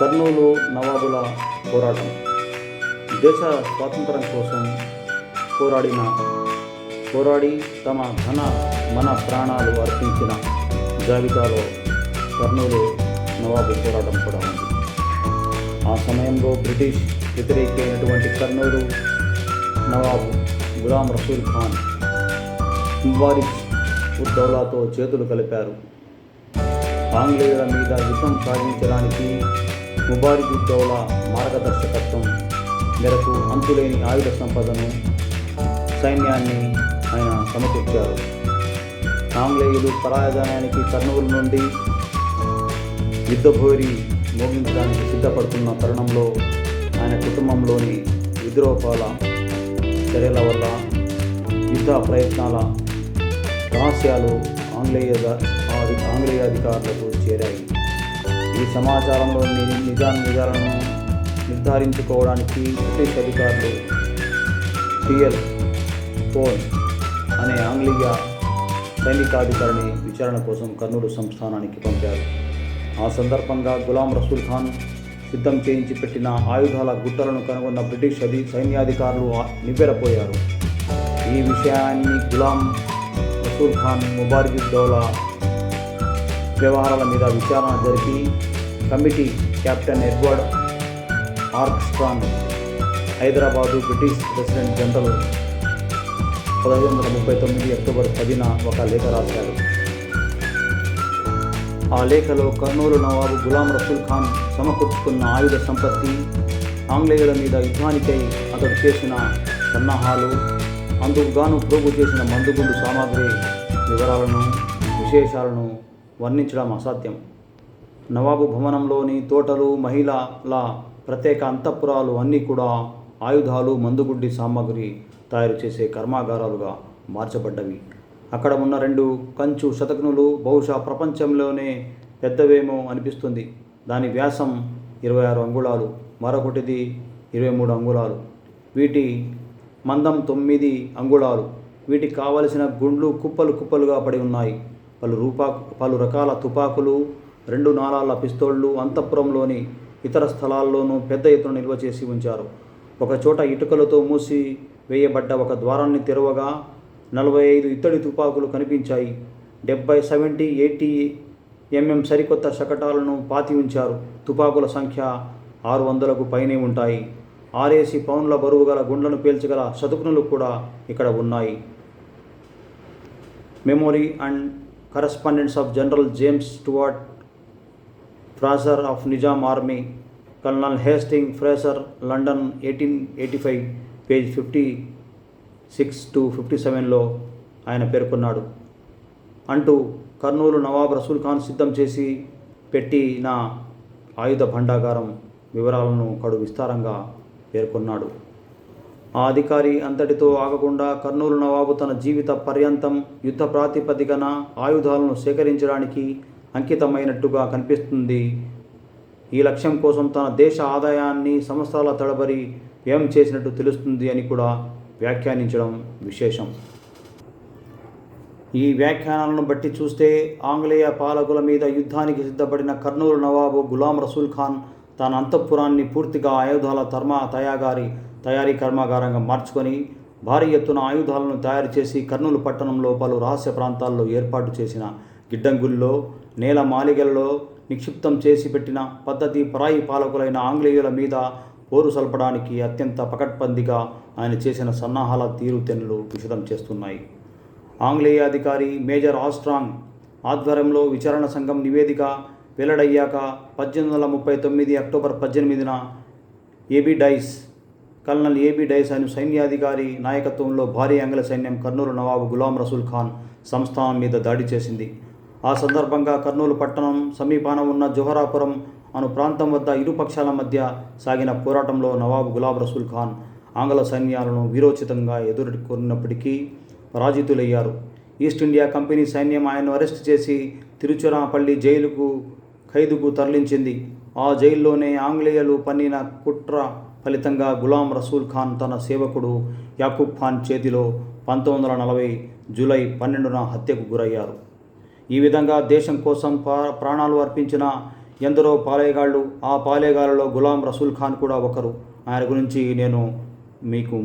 కర్నూలు నవాబుల పోరాటం. దేశ స్వాతంత్రం కోసం పోరాడిన పోరాడి తమ ఘన మన ప్రాణాలు అర్పించిన జాబితాలో కర్నూలు నవాబు పోరాటం కూడా ఉంది. ఆ సమయంలో బ్రిటిష్ వ్యతిరేకైనటువంటి కర్నూలు నవాబు గులాం రసూల్ ఖాన్ ముబారిక్ ఉద్దౌలాతో చేతులు కలిపారు. ఆంగ్లేయుల మీద యుద్ధం సాగించడానికి ముబారిక్ ఉద్దౌలా మార్గదర్శకత్వం మేరకు అంతులేని ఆయుధ సంపదను సైన్యాన్ని ఆయన సమకూర్చారు. ఆంగ్లేయులు పరాజయానికి కర్నూలు నుండి యుద్ధభోరి మోగించడానికి సిద్ధపడుతున్న తరుణంలో ఆయన కుటుంబంలోని విద్రోహాల చర్యల వల్ల యుద్ధ ప్రయత్నాల రహస్యాలు ఆంగ్లేయ ఆంగ్లేయ అధికారులకు చేరాయి. ఈ సమాచారంలో నిజాన్ని నిజాలను నిర్ధారించుకోవడానికి బ్రిటిష్ అధికారులు టిఎల్ ఫోన్ అనే ఆంగ్లీయ సైనికాధికారిని విచారణ కోసం కర్నూలు సంస్థానానికి పంపారు. ఆ సందర్భంగా గులాం రసూల్ ఖాన్ సిద్ధం చేయించి పెట్టిన ఆయుధాల గుట్టలను కనుగొన్న బ్రిటిష్ అధి సైన్యాధికారులు నివ్వెరపోయారు. ఈ విషయాన్ని గులాం రసూల్ ఖాన్ ముబారిక్ దౌలా వ్యవహారాల మీద విచారణ జరిపి committee captain Edward Armstrong Hyderabad British president general పదహైదు వందల ముప్పై తొమ్మిది అక్టోబర్ పదిన ఒక లేఖ రాశారు. ఆ లేఖలో కర్నూలు నవాబు గులాం రసూల్ ఖాన్ సమకూర్చుకున్న ఆయుధ సంపత్తి ఆంగ్లేయుల మీద యుద్ధానికై అతడు చేసిన సన్నాహాలు అందుకుగాను ప్రోగు చేసిన మందుగుండు సామాగ్రి వివరాలను విశేషాలను వర్ణించడం అసాధ్యం. నవాబు భవనంలోని తోటలు మహిళల ప్రత్యేక అంతఃపురాలు అన్నీ కూడా ఆయుధాలు మందుగుడ్డి సామాగ్రి తయారు చేసే కర్మాగారాలుగా మార్చబడ్డవి. అక్కడ ఉన్న రెండు కంచు శతఘ్నులు బహుశా ప్రపంచంలోనే పెద్దవేమో అనిపిస్తుంది. దాని వ్యాసం ఇరవై ఆరు అంగుళాలు మరొకటిది ఇరవై మూడు అంగుళాలు. వీటి మందం తొమ్మిది అంగుళాలు. వీటికి కావలసిన గుండ్లు కుప్పలు కుప్పలుగా పడి ఉన్నాయి. పలు రూపా పలు రకాల తుపాకులు రెండు నాళాల పిస్తోళ్ళు అంతఃపురంలోని ఇతర స్థలాల్లోనూ పెద్ద ఎత్తున నిల్వ చేసి ఉంచారు. ఒకచోట ఇటుకలతో మూసి వేయబడ్డ ఒక ద్వారాన్ని తెరవగా నలభై ఐదు ఇత్తడి తుపాకులు కనిపించాయి. డెబ్బై సెవెంటీ ఎయిటీ ఎంఎం సరికొత్త శకటాలను పాతి ఉంచారు. తుపాకుల సంఖ్య ఆరు వందలకు పైనే ఉంటాయి. ఆరేసి పౌన్ల బరువు గల గుండ్లను పేల్చగల శతుకునులు కూడా ఇక్కడ ఉన్నాయి. Memory and correspondence of general James Stuart Fraser of Nizam army colonel Hasting Fraser London eighteen eighty five page fifty six to fifty సెవెన్లో ఆయన పేర్కొన్నాడు. అంటూ కర్నూలు నవాబ్ రసూల్ ఖాన్ సిద్ధం చేసి పెట్టిన ఆయుధ భండాగారం వివరాలను కడు విస్తారంగా పేర్కొన్నాడు. ఆ అధికారి అంతటితో ఆగకుండా కర్నూలు నవాబు తన జీవిత పర్యంతం యుద్ధ ప్రాతిపదికన ఆయుధాలను సేకరించడానికి అంకితమైనట్టుగా కనిపిస్తుంది. ఈ లక్ష్యం కోసం తన దేశ ఆదాయాన్ని సంవత్సరాల తడబడి వ్యయం చేసినట్టు తెలుస్తుంది అని కూడా వ్యాఖ్యానించడం విశేషం. ఈ వ్యాఖ్యానాలను బట్టి చూస్తే ఆంగ్లేయ పాలకుల మీద యుద్ధానికి సిద్ధపడిన కర్నూలు నవాబు గులాం రసూల్ ఖాన్ తన అంతఃపురాన్ని పూర్తిగా ఆయుధాల ధర్మ తయాగారి తయారీ కర్మాగారంగా మార్చుకొని భారీ ఎత్తున ఆయుధాలను తయారు చేసి కర్నూలు పట్టణంలో పలు రహస్య ప్రాంతాల్లో ఏర్పాటు చేసిన గిడ్డంగుల్లో నేల మాలిగలలో నిక్షిప్తం చేసి పెట్టిన పద్ధతి పరాయి పాలకులైన ఆంగ్లేయుల మీద పోరు సల్పడానికి అత్యంత పకడ్బందీగా ఆయన చేసిన సన్నాహాల తీరుతెన్నులు విషదం చేస్తున్నాయి. ఆంగ్లేయ అధికారి మేజర్ ఆస్ట్రాంగ్ ఆధ్వర్యంలో విచారణ సంఘం నివేదిక వెల్లడయ్యాక పద్దెనిమిది వందల ముప్పై తొమ్మిది అక్టోబర్ పద్దెనిమిదిన A B Dyce colonel A B Dyce అను సైన్యాధికారి నాయకత్వంలో భారీ ఆంగ్ల సైన్యం కర్నూలు నవాబు గులాం రసూల్ ఖాన్ సంస్థానం మీద దాడి చేసింది. ఆ సందర్భంగా కర్నూలు పట్టణం సమీపాన ఉన్న జోహరాపురం అను ప్రాంతం వద్ద ఇరు పక్షాల మధ్య సాగిన పోరాటంలో నవాబు గులాబ్ రసూల్ ఖాన్ ఆంగ్ల సైన్యాలను వీరోచితంగా ఎదుర్కొన్నప్పటికీ పరాజితులయ్యారు. ఈస్ట్ ఇండియా కంపెనీ సైన్యం ఆయన్ను అరెస్ట్ చేసి తిరుచిరాపల్లి జైలుకు ఖైదుకు తరలించింది. ఆ జైల్లోనే ఆంగ్లేయులు పన్నిన కుట్ర ఫలితంగా గులాం రసూల్ ఖాన్ తన సేవకుడు యాకూబ్ ఖాన్ చేతిలో పంతొమ్మిది వందల నలభై జూలై పన్నెండున హత్యకు గురయ్యారు. ఈ విధంగా దేశం కోసం పా- ప్రాణాలు అర్పించిన ఎందరో పాలేగాళ్ళు ఆ పాలేగాళ్ళలో గులాం రసూల్ ఖాన్ కూడా ఒకరు. ఆయన గురించి నేను మీకు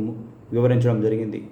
వివరించడం జరిగింది.